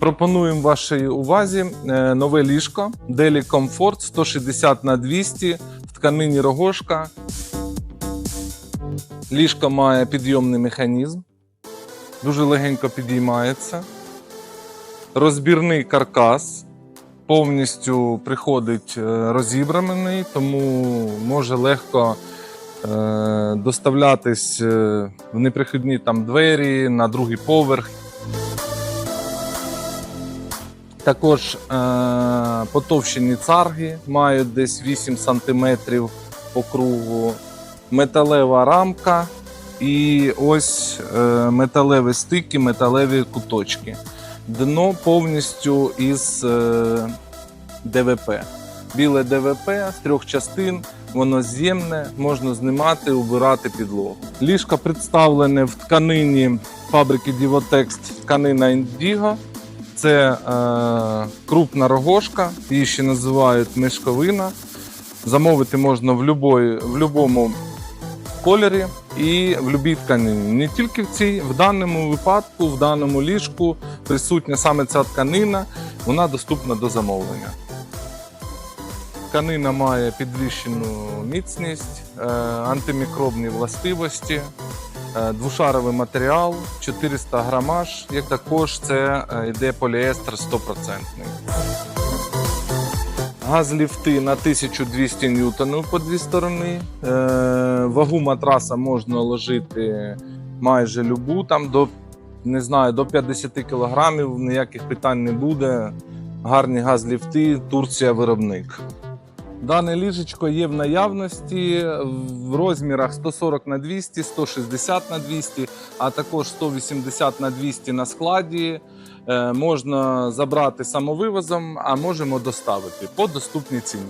Пропонуємо вашій увазі е, нове ліжко Deli Comfort 160 на 200 в тканині рогошка. Ліжко має підйомний механізм, дуже легенько підіймається. Розбірний каркас повністю приходить е, розібраний, тому може легко доставлятись е, в неприхідні там двері на другий поверх. Також е, потовщені царги мають десь 8 см по кругу, металева рамка і ось е, металеві стики, металеві куточки. Дно повністю із е, ДВП. Біле ДВП з трьох частин, воно з'ємне, можна знімати, убирати підлогу. Ліжко представлене в тканині фабрики Divotex тканина Indigo. Це е, крупна рогошка, її ще називають мешковина. Замовити можна в, любої, в будь-якому кольорі і в будь-якій тканині. Не тільки в цій, в даному випадку, в даному ліжку присутня саме ця тканина, вона доступна до замовлення. Тканина має підвищену міцність, е, антимікробні властивості, е, двошаровий матеріал, 400 грамаж, як також це е, йде поліестер 100%. Газ ліфти на 1200 ньютонів по дві сторони. Вагу матраса можна ложити майже любу, там до, не знаю, до 50 кілограмів, ніяких питань не буде. Гарні газ ліфти, Турція виробник. Дане ліжечко є в наявності в розмірах 140 на 200, 160 на 200, а також 180 на 200 на складі. Е, Можна забрати самовивозом, а можемо доставити по доступній ціні.